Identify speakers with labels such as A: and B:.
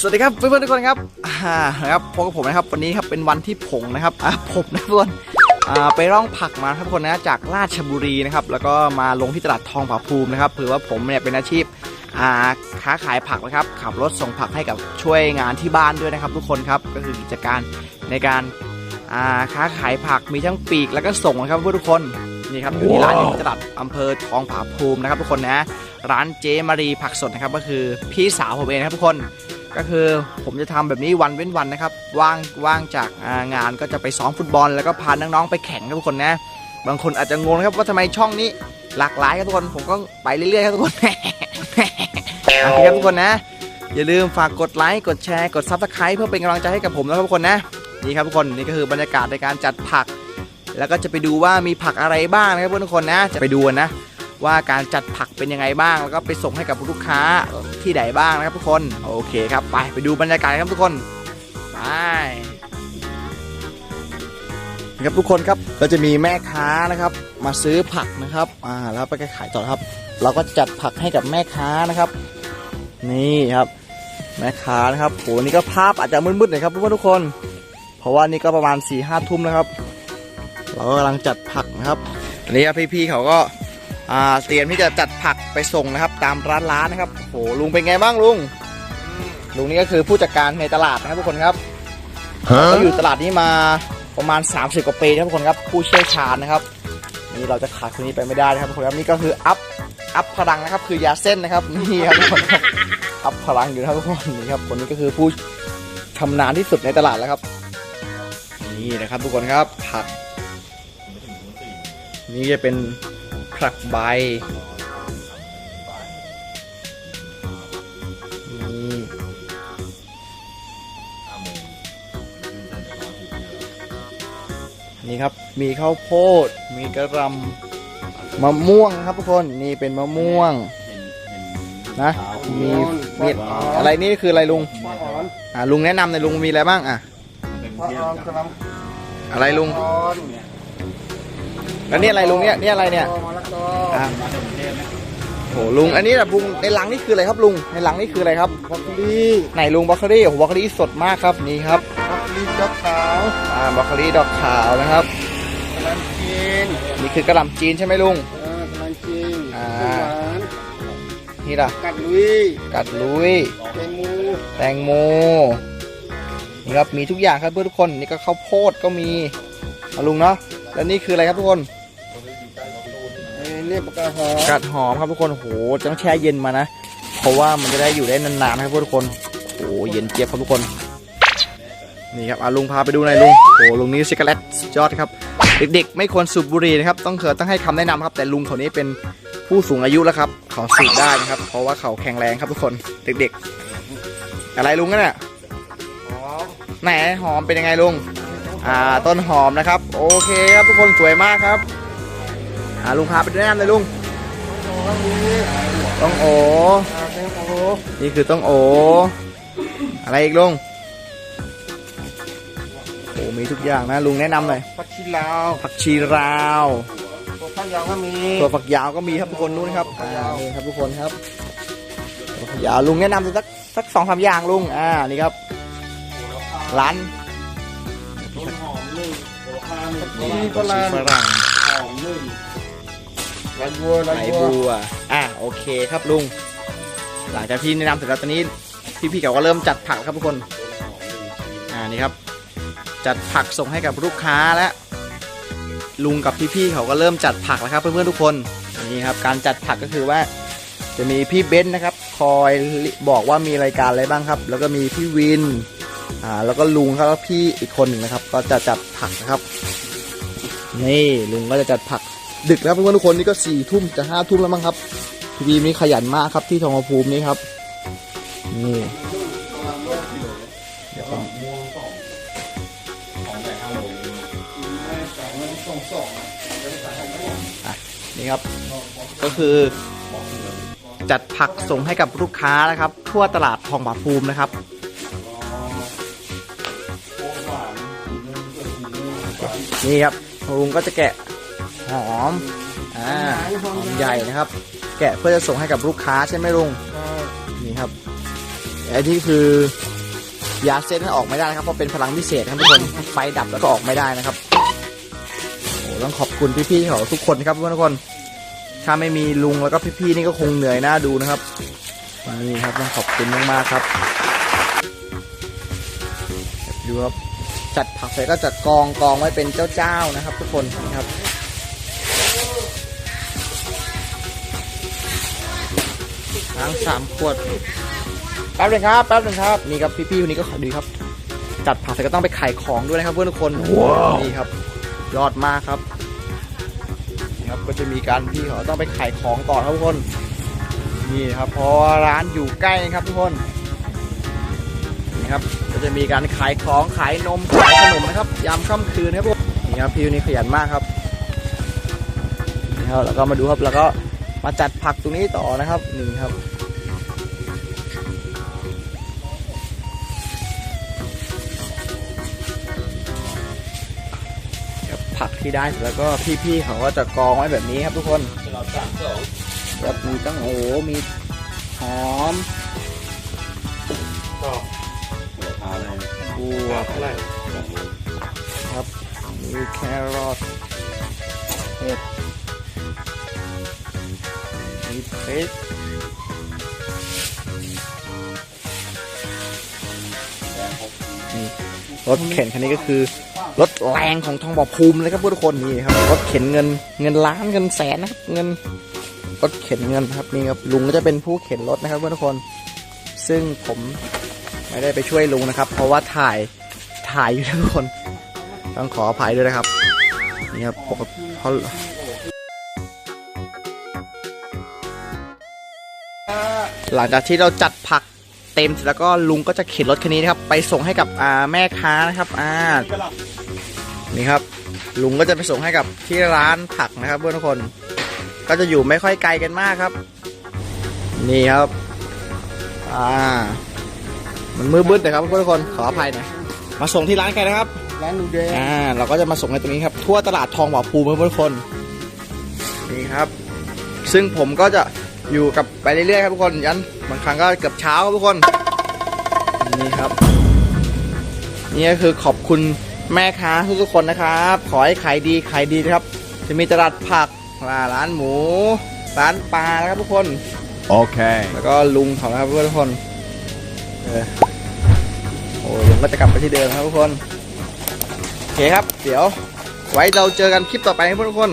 A: สวัสดีครับเพื่อนๆทุกคนครับอ่านะครับพบกับผมนะครับวันนี้ครับเป็นวันที่ผงนะครับอ่าผมนะทุกคนอ่าไปร่องผักมาครับทุกคนนะจากราชบุรีนะครับแล้วก็มาลงที่ตลาดทองผาภูมินะครับถือว่าผมเนี่ยเป็นอาชีพอ่าค้าขายผักนะครับขับรถส่งผักให้กับช่วยงานที่บ้านด้วยนะครับ ทุกคนครับก็คือกิจการในการอ่าค้าขายผักมีทั้งปีกแล้วก็ส่งนะครับเพื่อนทุกคนนี่ครับอยู่ที่ร้านอยู่ที่ตลาดอำเภอทองผาภูมินะครับ ทุกคนนะร้านเจมารีผักสดนะครับก็คือพี่สาวผมเองนะครับทุกคน ก็คือผมจะทำแบบนี้วันเว้นวันนะครับ ว่างว่างจากงานก็จะไปซ้อมฟุตบอล แล้วก็พาน้องๆไปแข่งครับทุกคนนะ บางคนอาจจะงงนะครับว่าทำไมช่องนี้หลากหลายครับทุกคนผมก็ไปเรื่อยๆครับทุกคนโอเคครับทุกคนนะ อย่าลืมฝากกดไลค์กดแชร์กดซับสไคร b e เพื่อเป็นกำลังใจให้กับผมนะครับทุกคนนะนี่ครับทุกคนนี่ก็คือบรรยากาศในการจัดผัก แล้วก็จะไปดูว่ามีผักอะไรบ้างนะครับทุกคนนะ จะไปดูนะ ว่าการจัดผักเป็นยังไงบ้าง แล้วก็ไปส่งให้กับลูกค้าที่ไหนบ้างนะครับทุกคน โอเคครับ ไปไปดูบรรยากาศครับทุกคน ไปครับทุกคนครับก็จะมีแม่ค้านะครับ มาซื้อผักนะครับ อ่าแล้วไปขายต่อครับ เราก็จัดผักให้กับแม่ค้านะครับ นี่ครับ แม่ค้านะครับโหนี่ก็ภาพอาจจะมืดๆหน่อยครับเพื่อนๆทุกคน เพราะว่านี่ก็ประมาณ4ี่ห้าทุ่มนะครับ เรากำลังจัดผักนะครับอันนี้ครับพี่ๆเขาก็ เตรียมที่จะจัดผักไปส่งนะครับ ตามร้านร้านนะครับโหลุงเป็นไงบ้างลุงลุงนี่ก็คือผู้จัดการในตลาดนะครับทุกคนครับเขาอยู่ตลาดนี้มาประมาณ 30 กว่าปีนะครับทุกคนครับผู้เชี่ยวชาญนะครับ นี่เราจะขาดคนนี้ไปไม่ได้นะครับทุกคนครับนี่ก็คืออัพอัพพลังนะครับ คือยาเส้นนะครับนี่ครับทุกคนครับอัพพลังอยู่นะครับทุกคนนี่ครับคนนี้ก็คือผู้ชำนาญที่สุดในตลาดแล้วครับ นี่นะครับทุกคนครับผักนี่จะเป็น ผักใบ นี่ นี่ครับ มีข้าวโพด มีกระหลำมะม่วงครับทุกคน นี่เป็นมะม่วง นะ มีมีอะไรนี่คืออะไรลุง
B: ปลาอ่อน
A: อ่าลุงแนะนำหน่อยลุงมีอะไรบ้างอะ
B: ปลาอ่อนกระล
A: อะไรลุงำ
B: อ่อน
A: แล้วนี่อะไรลุงเนี่ยนี่อะไรเนี่ย
B: มะละกอ
A: อะโหลุง อันนี้แบบลุงในหลังนี่คืออะไรครับลุง ในหลังนี่คืออะไรครับ
B: บรอกโคลี
A: ไหนลุงบรอกโคลี่โอ้โหบรอกโคลี่สดมากครับนี่ครับ
B: บรอกโคลีดอกขาว
A: อ่าบรอกโคลี่ดอกขาวนะครับ
B: กระลำจีน
A: นี่คือกระหล่ำจีนใช่ไหมลุง
B: เออกระลำจีน
A: อ่า
B: หวาน
A: นี่ล่ะ
B: กัดลุย
A: กัดลุย
B: แตงโม
A: แตงโม นี่ครับมีทุกอย่างครับเพื่อนทุกคน นี่ก็ข้าวโพดก็มีเอาลุงเนาะ แล้วนี่คืออะไรครับทุกคน
B: เอ้ยเนี่ยปลากระหอ
A: กัดหอมครับทุกคนโอ้โหต้องแช่เย็นมานะ เพราะว่ามันจะได้อยู่ได้นานๆนะครับเพื่อนทุกคนโอ้โหเย็นเจี๊ยบครับทุกคน นี่ครับอาลุงพาไปดูหน่อยลุงโอ้ลุงนี้ซิกาเลตสุดยอดครับ เด็กๆ ไม่ควรสูบบุหรี่นะครับ ต้องเคยต้องให้คำแนะนำครับ แต่ลุงเขานี้เป็นผู้สูงอายุแล้วครับเขาสูบได้นะครับ เพราะว่าเขาแข็งแรงครับทุกคนเด็กๆ อะไรลุงกันเนี่ย
B: หอม
A: ไหนหอมเป็นยังไงลุงอ่าต้นหอมนะครับ โอเคครับทุกคนสวยมากครับ อ่าลุงพาไปดูแนะนำเลยลุง
B: หอมนี่
A: ต้องโอ
B: อ่าแตงโม
A: นี่คือต้องโอ อะไรอีกลุงโอ้มีทุกอย่างนะลุงแนะนำหน่อย
B: ผักชีลาว
A: ผักชีราว
B: ตัวข้าวยาวก็มี
A: ตัวฝักยาวก็มีครับทุกคนนู้นครับอ่านี่ครับทุกคนครับตัวฝักยาวลุงแนะนำสักสักสองสามอย่างลุงอ่านี่ครับร้าน
B: ต้นหอมหนึ่งโหระพาหนึ่ง
A: นี่
B: นี่
A: ก็
B: ก็
A: ลา
B: ลาน
A: ฝรั่ง
B: หอมหนึ่ง ลายบัวลายบัว
A: บัวอ่าโอเคครับลุง หลังจากที่แนะนำเสร็จแล้วตอนนี้พี่ๆเขาก็เริ่มจัดผักแล้วครับทุกคน อ่านี่ครับ จัดผักส่งให้กับลูกค้าแล้วลุงกับพี่ๆเขาก็เริ่มจัดผักแล้วครับเพื่อนๆทุกคนนี่ครับการจัดผักก็คือว่า จะมีพี่เบนซ์นะครับ คอยบอกว่ามีรายการอะไรบ้างครับ แล้วก็มีพี่วินอ่าแล้วก็ลุงครับแล้วพี่อีกคนหนึ่งนะครับ ก็จะจัดผักนะครับ นี่ลุงก็จะจัดผัก ดึกแล้วครับเพื่อนๆทุกคนนี่ก็สี่ทุ่มจะห้าทุ่มแล้วมั้งครับพี่บีมนี่ขยันมากครับที่ทองภูมินี่ครับนี่เดี๋ยวก่อนอะนี่ครับ ก็คือจัดผักส่งให้กับลูกค้านะครับ ทั่วตลาดทองผาภูมินะครับนี่ครับลุงก็จะแกะ หอมอ่าหอมใหญ่นะครับ แกะเพื่อจะส่งให้กับลูกค้าใช่ไหมลุงนี่ครับไอ้ที่คือยาเส้นออกไม่ได้นะครับเพราะเป็นพลังพิเศษนะครับทุกคนไฟดับแล้วก็ออกไม่ได้นะครับโอ้ต้องขอบคุณพี่ๆเขาทุกคนครับทุกคนถ้าไม่มีลุงแล้วก็พี่ๆนี่ก็คงเหนื่อยหน้าดูนะครับนี่ครับต้องขอบคุณมากๆครับดูครับจัดผักเสร็จก็จัดกองกองไว้เป็นเจ้าๆนะครับ ทุกคนนี่ครับ ทั้งสามขวด แป๊บหนึงครับ แป๊บหนึงครับ นี่ครับพี่ๆคนนี้ก็ขอดีครับ จัดผักเสร็จก็ต้องไปขายของด้วยนะครับเพื่อนทุกคนนี่ครับ ยอดมากครับนี่ครับก็จะมีการพี่เขาต้องไปขายของต่อครับทุกคน นี่ครับเพราะว่าร้านอยู่ใกล้ครับทุกคนนี่ครับก็จะมีการขายของขายนมขายขนมนะครับ ยามค่ำคืนครับพวกนี่ครับพี่คนนี้ขยันมากครับนี่ครับแล้วก็มาดูครับแล้วก็ มาจัดผักตรงนี้ต่อนะครับนี่ครับครับ ผักที่ได้เสร็จแล้วก็พี่ๆเขาก็จะกองไว้แบบนี้ครับทุกคน
B: เราสั่งสอง
A: ครับมีตั้งโอ้มีหอม
B: ก็ราคาอ
A: บว
B: เท่าไหร่
A: ครับมีแครอทเห็ด มีพริกนี่รถเข็นคันนี้ก็คือ รถแรงของทองบ่อภูมิเลยครับทุกคนนี่ครับรถเข็นเงินเงินล้านเงินแสนนะครับเงินรถเข็นเงินครับนี่ครับลุงก็จะเป็นผู้เข็นรถนะครับทุกคน ซึ่งผมไม่ได้ไปช่วยลุงนะครับ เพราะว่าถ่ายถ่ายอยู่ทุกคน ต้องขออภัยด้วยนะครับนี่ครับปกติเข หลังจากที่เราจัดผักเต็มเสร็จแล้วก็ลุงก็จะเข็นรถคันนี้นะครับ ไปส่งให้กับอ่าแม่ค้านะครับอ่านี่ครับ ลุงก็จะไปส่งให้กับที่ร้านผักนะครับเพื่อนทุกคน ก็จะอยู่ไม่ค่อยไกลกันมากครับ นี่ครับอ่ามันมือบึ้ดนะครับเพื่อนทุกคนขออภัยหน่อยมาส่งที่ร้านใครนะครับ
B: ร้านลุงแดง
A: อ่าเราก็จะมาส่งในตรงนี้ครับทั่วตลาดทองหว่าภูมิครับเพื่อนทุกคนนี่ครับ ซึ่งผมก็จะ อยู่กับไปเรื่อยๆครับทุกคนยันบางครั้งก็เกือบเช้าครับทุกคนนี่ครับ นี่ก็คือขอบคุณแม่ค้าทุกๆคนนะครับ ขอให้ขายดีขายดีนะครับ จะมีตลาดผักร้านหมู ร้านปลานะครับทุกคน
C: Okay.
A: แล้วก็ลุงเขานะครับทุกคนเออโอ้ลุงก็จะกลับไปที่เดิมครับทุกคนโอเคครับ เดี๋ยวไว้เราเจอกันคลิปต่อไปครับทุกคน